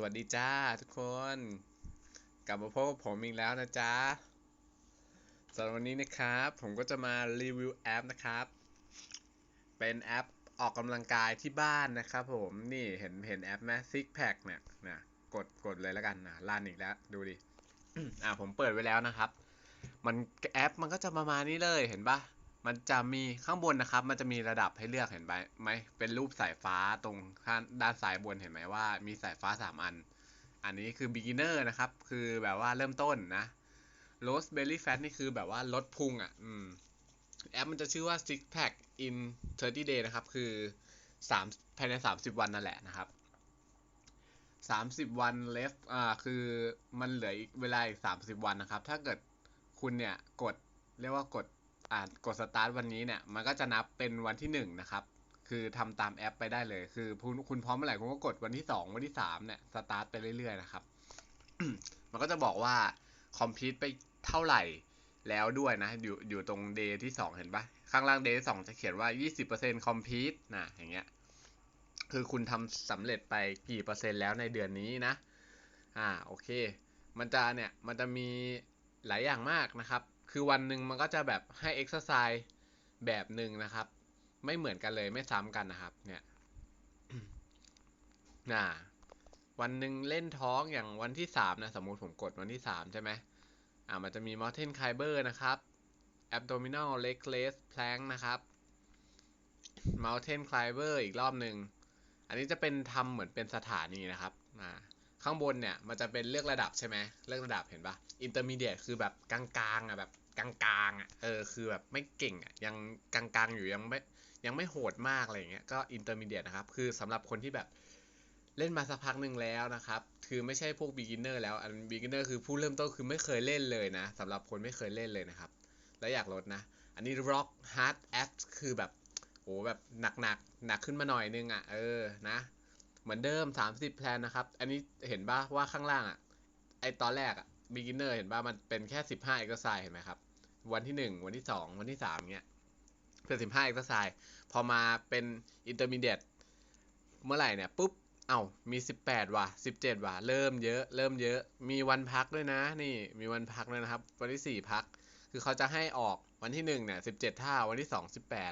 สวัสดีจ้าทุกคน กลับมาพบกับผมอีกแล้วนะจ๊ะสำหรับวันนี้นะครับ ผมก็จะมารีวิวแอปนะครับ เป็นแอปออกกำลังกายที่บ้านนะครับผมนี่เห็นเห็นแอปไหมซิกแพคเนี่ยนะกดกดเลยแล้วกันนะลั่นอีกแล้ว ดูดิอ่าผมเปิดไว้แล้วนะครับ มันแอปมันก็จะประมาณนี้เลยเห็นปะ มันจะมีข้างบนนะครับ มันจะมีระดับให้เลือกเห็นไหมไหมเป็นรูปสายฟ้าตรงข้างด้านซ้ายบนเห็นไหมว่า มีสายฟ้าสามอัน อันนี้คือ beginner นะครับ คือแบบว่าเริ่มต้นนะ rose belly fat นี่คือแบบว่าลดพุงอะ อืม แอปมันจะชื่อว่า six pack in 30 day นะครับ คือสามภายใน 30 วันนั่นแหละนะครับ 30 วัน left อ่า คือมันเหลืออีกเวลาอีก 30 วันนะครับ ถ้าเกิดคุณเนี่ยกดเรียกว่ากด อ่ากดสตาร์ทวันนี้เนี่ยมันก็จะนับเป็นวันที่1นะครับ คือทำตามแอปไปได้เลย คือคุณคุณพร้อมเมื่อไหร่คุณก็กดวันที่2วันที่3เนี่ยสตาร์ทไปเรื่อยๆนะครับ มันก็จะบอกว่าคอมพิวต์ไปเท่าไหร่แล้วด้วยนะ อยู่อยู่ตรงเดย์ที่2เห็นปะข้างล่างเดย์ที่2จะเขียนว่า20% complete นะอย่างเงี้ยคือคุณทำสำเร็จไปกี่เปอร์เซ็นต์แล้วในเดือนนี้นะ อ่า โอเค มันจะเนี่ย มันจะมีหลายอย่างมากนะครับ คือวันหนึ่งมันก็จะแบบให้เอ็กซ์ไซส์แบบหนึ่งนะครับ ไม่เหมือนกันเลยไม่ซ้ำกันนะครับ เนี่ยน่าวันหนึ่งเล่นท้องอย่างวันที่สามนะสมมุติผมกดวันที่สามใช่ไหมอ่ามันจะมี mountain climber นะครับ abdominal leg raise plank นะครับ mountain climber อีกรอบหนึ่ง อันนี้จะเป็นทำเหมือนเป็นสถานีนะครับอ่า ข้างบนเนี่ยมันจะเป็นเลือกระดับใช่ไหมเลือกระดับเห็นปะ intermediate คือแบบกลางๆอะแบบกลางๆอะเออคือแบบไม่เก่งอะยังกลางๆอยู่ยังไม่ยังไม่โหดมากอะไรอย่างเงี้ยก็ intermediate นะครับคือสำหรับคนที่แบบเล่นมาสักพักหนึ่งแล้วนะครับ คือไม่ใช่พวก beginner แล้ว อัน beginner คือผู้เริ่มต้นคือไม่เคยเล่นเลยนะสำหรับคนไม่เคยเล่นเลยนะครับ แล้วอยากลดนะ อันนี้ rock hard apps คือแบบ โอ้แบบหนักหนักหนักขึ้นมาหน่อยนึงอะ เออ นะ เหมือนเดิม 30 แพลนนะครับ อันนี้เห็นป่ะว่าข้างล่างอะ ไอตอนแรกอะ beginner เห็นป่ะมันเป็นแค่ 15 exercise เห็นไหมครับ วันที่ 1 วันที่ 2 วันที่ 3เงี้ยเป็น15 exercise พอมาเป็น intermediate เมื่อไหร่เนี่ยปุ๊บ เอ้ามี 18 ว่ะ 17 ว่ะ เริ่มเยอะ เริ่มเยอะ มีวันพักด้วยนะ นี่ มีวันพักด้วยนะครับ วันที่ 4 พัก คือเขาจะให้ออกวันที่1เนี่ย17 ท่า วันที่ 2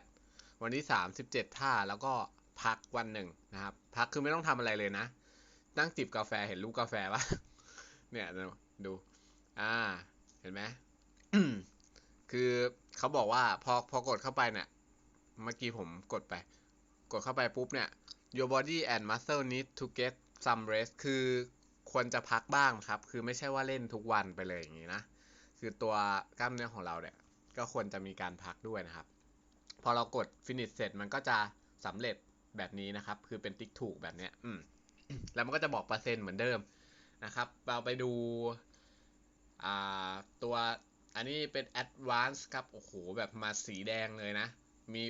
18 วันที่ 3 17 ท่า แล้วก็ พักวันหนึ่งนะครับ พักคือไม่ต้องทำอะไรเลยนะ นั่งจิบกาแฟเห็นรูปกาแฟปะเนี่ยดู อ่า เห็นไหมคือเขาบอกว่าพอพอกดเข้าไปเนี่ย เมื่อกี้ผมกดไป กดเข้าไปปุ๊บเนี่ย your body and muscle need to get some rest คือควรจะพักบ้างครับ คือไม่ใช่ว่าเล่นทุกวันไปเลยอย่างนี้นะ คือตัวกล้ามเนื้อของเราเนี่ย ก็ควรจะมีการพักด้วยนะครับ พอเรากด finish เสร็จมันก็จะสำเร็จ แบบนี้นะครับ คือเป็นติ๊กถูกแบบเนี้ยอืมแล้วมันก็จะบอกเปอร์เซ็นต์เหมือนเดิมนะครับ เราไปดูอ่าตัวอันนี้เป็น advance ครับ โอ้โห แบบมาสีแดงเลยนะ มี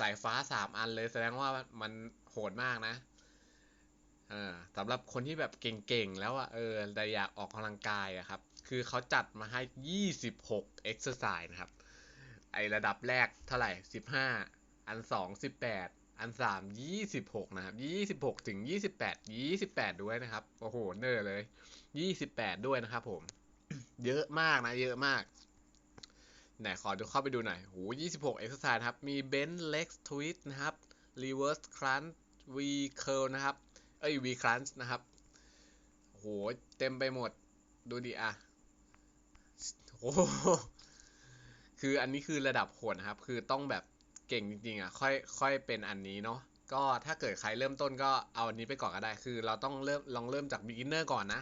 สายฟ้าสามอันเลยแสดงว่ามันโหดมากนะเออสำหรับคนที่แบบเก่งๆ แล้วอะเออแต่อยากออกกำลังกายอะครับ คือเขาจัดมาให้ 26 exercise นะครับ ไอระดับแรกเท่าไหร่ 15 อัน 2 18 อัน3 26นะครับ26ถึง28 28ด้วยนะครับ โอ้โห เนอร์เลย28ด้วยนะครับผม เยอะมากนะ เยอะมากไหนขอดูเข้าไปดูหน่อยโห26 exercise นะครับมี bench leg twist นะครับ reverse crunch v curl นะครับ เอ้ย v crunch นะครับโหเต็มไปหมด ดูดิอะโอ้คืออันนี้คือระดับโหดนะครับ คือต้องแบบ เก่งจริงๆอะค่อยค่อยเป็นอันนี้เนาะก็ถ้าเกิดใครเริ่มต้นก็เอาอันนี้ไปก่อนก็ได้ คือ เราต้องเริ่มลองเริ่มจาก beginner ก่อนนะ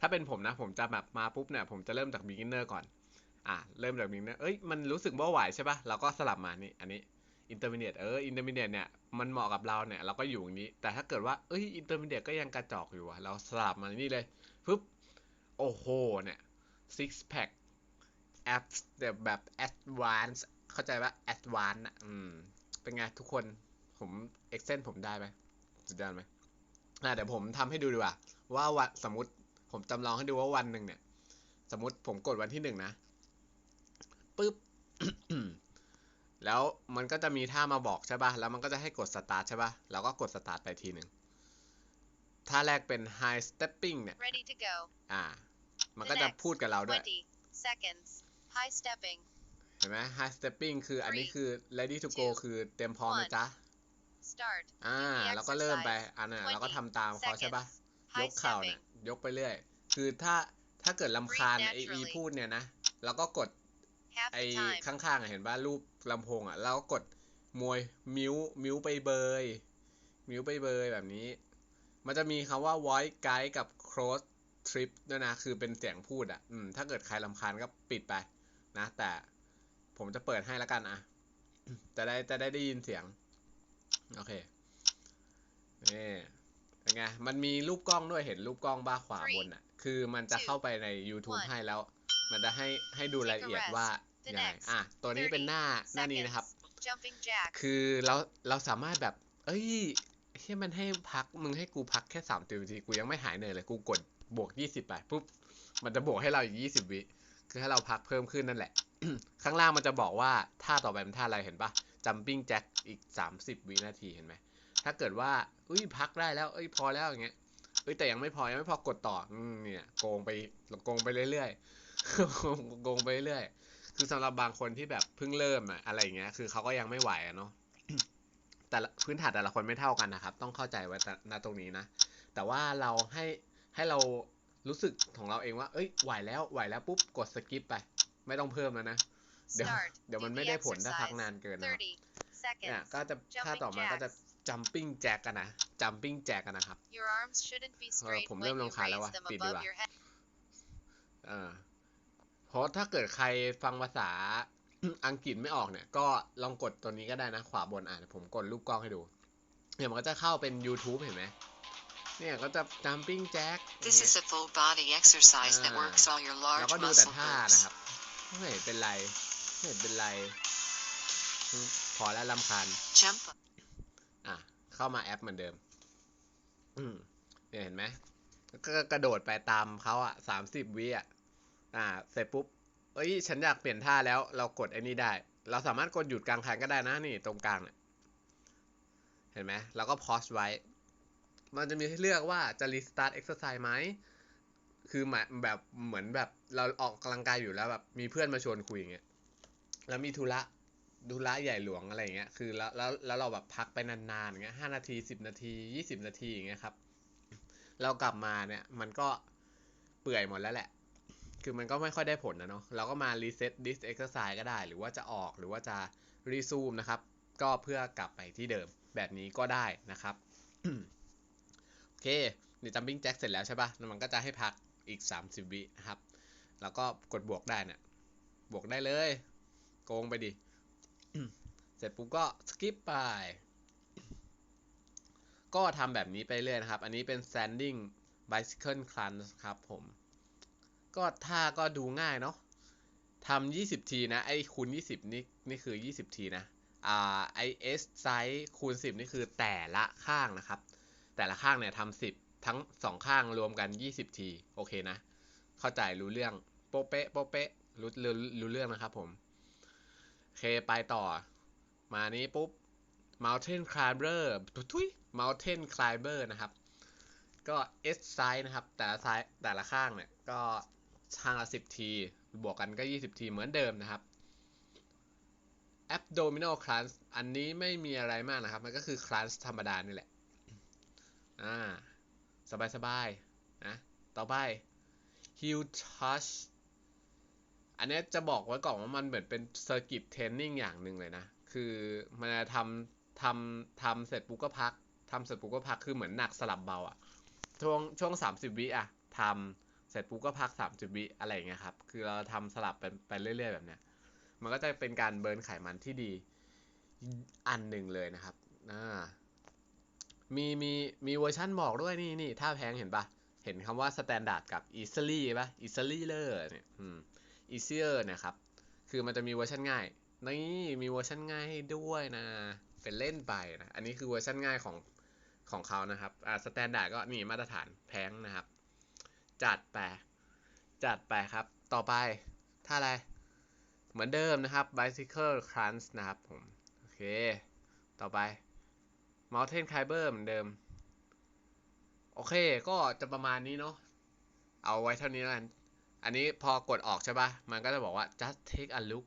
ถ้าเป็นผมนะ ผมจะแบบมาปุ๊บเนี่ย ผมจะเริ่มจาก beginner ก่อน อะเริ่มจาก beginner เอ้ยมันรู้สึกว่าไหวใช่ปะเราก็สลับมานี่ อันนี้ intermediate เออ intermediate เนี่ยมันเหมาะกับเราเนี่ย เราก็อยู่อย่างนี้ แต่ถ้าเกิดว่าเอ้ย intermediate ก็ยังกระจอกอยู่อะเราสลับมานี่เลยปึ๊บโอ้โหเนี่ย six pack apps แบบแบบ advanced เข้าใจว่า advanced อะ อืม เป็นไงทุกคนผม excel ผมได้ไหมสุดยอดไหมอะเดี๋ยวผมทำให้ดูดีกว่า ว่าวันสมมติผมจำลองให้ดูว่าวันหนึ่งเนี่ย สมมติผมกดวันที่หนึ่งนะปึ๊บแล้วมันก็จะมีท่ามาบอกใช่ป่ะ แล้วมันก็จะให้กดสตาร์ทใช่ป่ะ แล้วก็กดสตาร์ทไปทีหนึ่งท่าแรกเป็น high stepping เนี่ย Ready to go. อ่า มันก็จะพูดกับเราด้วย20 seconds. High stepping. เห็นไหม high stepping คืออันนี้ Three, คือ ready to go two, คือเตรียมพร้อมนะ one จ๊ะ Start. อ่า the แล้วก็เริ่มไป exercise อันน่ะ20เราก็ทำตามเขาใช่ปะ seconds. ย High กเข่าเนี่ย stepping. ยกไปเรื่อย คือถ้าถ้าเกิดลำคาญ Breathe ไออี naturally พูดเนี่ยนะเราก็กด Half ไอ the time. ข้างๆอะเห็นป่ะรูปลำโพงอะเราก็กดมวยมิวมิวไปเบย มิวไปเบยแบบนี้ มันจะมีคำว่า voice guide กับ close trip ด้วยนะ คือเป็นเสียงพูดอะ อืม ถ้าเกิดใครลำคาญก็ปิดไปนะ แต่ ผมจะเปิดให้แล้วกันอะ จะได้จะได้ได้ยินเสียง โอเค นี่เป็นไง มันมีรูปกล้องด้วยเห็นรูปกล้องบ้าขวาบนอะ คือมันจะเข้าไปใน YouTube ให้แล้ว มันจะให้ให้ดูรายละเอียดว่า The ยังไง next อะ ตัวนี้เป็นหน้าหน้านี้ Seconds. นะครับ Jumping jack. คือเราเราสามารถแบบ เอ้ยเฮ้ยมันให้พัก มึงให้กูพักแค่สามสิบนาที กูยังไม่หายเหนื่อยเลย กูกดบวกยี่สิบไปปุ๊บ มันจะบวกให้เราอีกยี่สิบวิ คือให้เราพักเพิ่มขึ้นนั่นแหละ ข้างล่างมันจะบอกว่าท่าต่อไปเป็นท่าอะไรเห็นปะ jumping jack อีกสามสิบวินาทีเห็นไหม ถ้าเกิดว่าอุ้ยพักได้แล้วเอ้ยพอแล้วอย่างเงี้ยเอ้ยแต่ยังไม่พอยังไม่พอกดต่ออืมเนี่ยโกงไปโกงไปเรื่อยๆโกงไปเรื่อยๆคือสำหรับบางคนที่แบบเพิ่งเริ่มอะอะไรอย่างเงี้ยคือเขาก็ยังไม่ไหวอะเนาะแต่พื้นฐานแต่ละคนไม่เท่ากันนะครับ ต้องเข้าใจไว้แต่ณตรงนี้นะ แต่ว่าเราให้ให้เรารู้สึกของเราเองว่า เอ้ยไหวแล้วไหวแล้วปุ๊บกดสกิปไป ไม่ต้องเพิ่มแล้วนะ เดี๋ยว Start. เดี๋ยวมัน Do ไม่ the ได้ผลถ้าพัก exercise. นานเกินนะครับ30เนี่ย seconds. ก็จะถ้า Jumping ต่อมาก็จะ jacks. jumping jack กันนะ jumping jack กันนะครับ Your arms shouldn't be straight ผม when เริ่ม you รำคาญแล้ว raise ว่ะ them ปิดดี above กว่า your head. เออเพราะถ้าเกิดใครฟังภาษาอังกฤษไม่ออกเนี่ย ก็ลองกดตัวนี้ก็ได้นะ ขวาบนอะเดี๋ยวผมกดรูปกล้องให้ดู เนี่ยมันก็จะเข้าเป็น YouTube เห็นไหมเนี่ยก็จะ jumping jack อย่าง This เงี้ย is a full body exercise that Ah. works all your แล้ว large ก็ดูแต่ muscle ท่า groups. นะครับไม่เห็นเป็นไร ไม่เห็นเป็นไรอืมพอแล้วลำคาญ Jump up. อะ เข้ามาแอปเหมือนเดิม อืมเนี่ยเห็นไหมก็กระโดดไปตามเขาอะสามสิบวิอะ อ่า เสร็จปุ๊บ เอ้ย ฉันอยากเปลี่ยนท่าแล้ว เรากดไอ้นี่ได้ เราสามารถกดหยุดกลางคันก็ได้นะ นี่ตรงกลางเนี่ย เห็นไหม แล้วก็พอสไว้ มันจะมีให้เลือกว่าจะ restart exercise ไหม คือหมายแบบเหมือนแบบเราออกกำลังกายอยู่แล้วแบบมีเพื่อนมาชวนคุยอย่างเงี้ยแล้วมีธุระธุระใหญ่หลวงอะไรอย่างเงี้ยคือแล้วแล้วแล้วเราแบบพักไปนานๆอย่างเงี้ยห้านาทีสิบนาทียี่สิบนาทีอย่างเงี้ยครับ เรากลับมาเนี่ยมันก็เปื่อยหมดแล้วแหละ คือมันก็ไม่ค่อยได้ผลนะเนาะเราก็มา reset this exercise ก็ได้ หรือว่าจะออกหรือว่าจะ resume นะครับ ก็เพื่อกลับไปที่เดิมแบบนี้ก็ได้นะครับโอเคนี่ jumping jack เสร็จแล้วใช่ปะแล้วมันก็จะให้พัก อีก 30 วินะครับ แล้วก็กดบวกได้เนี่ยบวกได้เลย โกงไปดิ เสร็จปุ๊บก็สกิปไป ก็ทำแบบนี้ไปเรื่อยนะครับ อันนี้เป็น standing bicycle crunch ครับผม ก็ท่าก็ดูง่ายเนาะทำ20 ทีนะ ไอ้คูณ 20 นี่นี่คือ 20 ทีนะ อ่า ไอ S size คูณ 10 นี่คือแต่ละข้างนะครับ แต่ละข้างเนี่ยทำ10 ทั้งสองข้างรวมกัน 20 ที โอเคนะ เข้าใจรู้เรื่อง โป๊ะเป๊ะโป๊ะเป๊ะรู้รู้รู้เรื่องนะครับผม โอเค ไปต่อ มานี้ปุ๊บ mountain climber ทุย mountain climber นะครับ ก็ S size นะครับ แต่ละไซส์แต่ละข้างเนี่ย ก็ข้างละ 10 ที บวกกันก็ 20 ทีเหมือนเดิมนะครับ abdominal crunch อันนี้ไม่มีอะไรมากนะครับ มันก็คือ crunch ธรรมดานี่แหละ อ่า สบายๆนะต่อไป heel touch อันนี้จะบอกไว้ก่อนว่ามันเหมือนเป็นเซอร์กิตเทรนนิ่งอย่างหนึ่งเลยนะ คือมันจะทำทำทำเสร็จปุ๊บก็พักทำเสร็จปุ๊บก็พักคือเหมือนหนักสลับเบาอะช่วงช่วงสามสิบวิอะทำเสร็จปุ๊บก็พักสามสิบวิอะไรอย่างเงี้ยครับ คือเราทำสลับไปไปเรื่อย ๆ แบบเนี้ย มันก็จะเป็นการเบิร์นไขมันที่ดีอันหนึ่งเลยนะครับอ่า มีมีมีเวอร์ชั่นบอกด้วยนี่นี่ท่าแพงเห็นปะเห็นคำว่า standard กับ easily ปะ easily เลยเนี่ยอืม easier นะครับ คือมันจะมีเวอร์ชันง่าย นี่มีเวอร์ชันง่ายให้ด้วยนะ เป็นเล่นไปนะ อันนี้คือเวอร์ชันง่ายของของเขานะครับ อ่าสแตนดาร์ดก็นี่มาตรฐานแพงนะครับ จัดไป จัดไปครับ ต่อไปท่าอะไร เหมือนเดิมนะครับ bicycle crunch นะครับผม โอเค ต่อไป mountain climber เหมือนเดิม โอเคก็จะประมาณนี้เนาะเอาไว้เท่านี้แล้วกัน อันนี้พอกดออกใช่ปะมันก็จะบอกว่า just take a look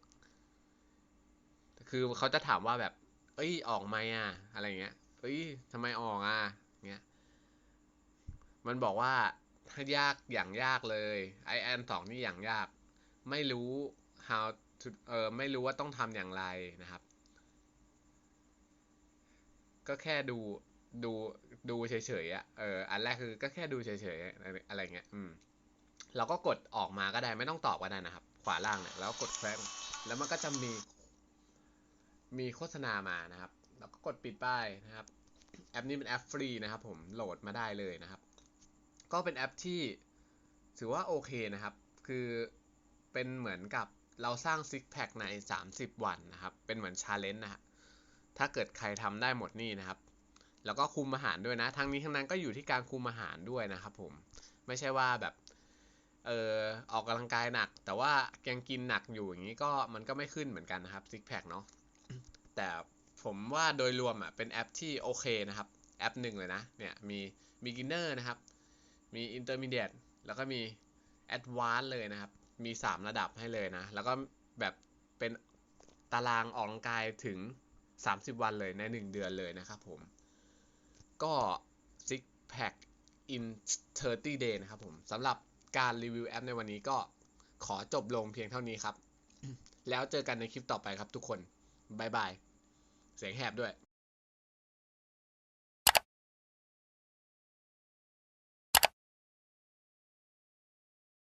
คือเขาจะถามว่าแบบ เอ้ย ออกไหมอะ อะไรเงี้ย เอ้ยทำไมออกอะ เงี้ย มันบอกว่ายากอย่างยากเลย i อ n สองนี่อย่างยาก ไม่รู้ how to เออไม่รู้ว่าต้องทำอย่างไรนะครับ ก็แค่ดูดูดูเฉยๆอะเอออันแรกคือก็แค่ดูเฉยๆอะไรเงี้ยอืมเราก็กดออกมาก็ได้ไม่ต้องตอบก็ได้นะครับ ขวาล่างเนี่ยแล้วกดแคว้งแล้วมันก็จะมี มีโฆษณามานะครับ แล้วก็กดปิดป้ายนะครับ แอปนี้เป็นแอปฟรีนะครับ ผมโหลดมาได้เลยนะครับ ก็เป็นแอปที่ถือว่าโอเคนะครับ คือเป็นเหมือนกับเราสร้างซิกแพคใน 30 วันนะครับ เป็นเหมือนชาเลนจ์นะฮะ ถ้าเกิดใครทำได้หมดนี่นะครับ แล้วก็คุมอาหารด้วยนะ ทั้งนี้ทั้งนั้นก็อยู่ที่การคุมอาหารด้วยนะครับผม ไม่ใช่ว่าแบบ เออออกกำลังกายหนัก แต่ว่ายังกินหนักอยู่อย่างนี้ก็มันก็ไม่ขึ้นเหมือนกันนะครับซิกแพคเนาะ แต่ผมว่าโดยรวมอะเป็นแอปที่โอเคนะครับ แอปหนึ่งเลยนะ เนี่ยมี beginner นะครับ มี intermediate แล้วก็มี advanced เลยนะครับ มี 3 ระดับให้เลยนะ แล้วก็แบบเป็นตารางออกกำลังกายถึง 30 วันเลยใน 1 เดือนเลยนะครับผม ก็ six pack in 30 day นะครับผมสำหรับการรีวิวแอปในวันนี้ก็ขอจบลงเพียงเท่านี้ครับ แล้วเจอกันในคลิปต่อไปครับทุกคน บ๊ายบาย เสียงแหบด้วย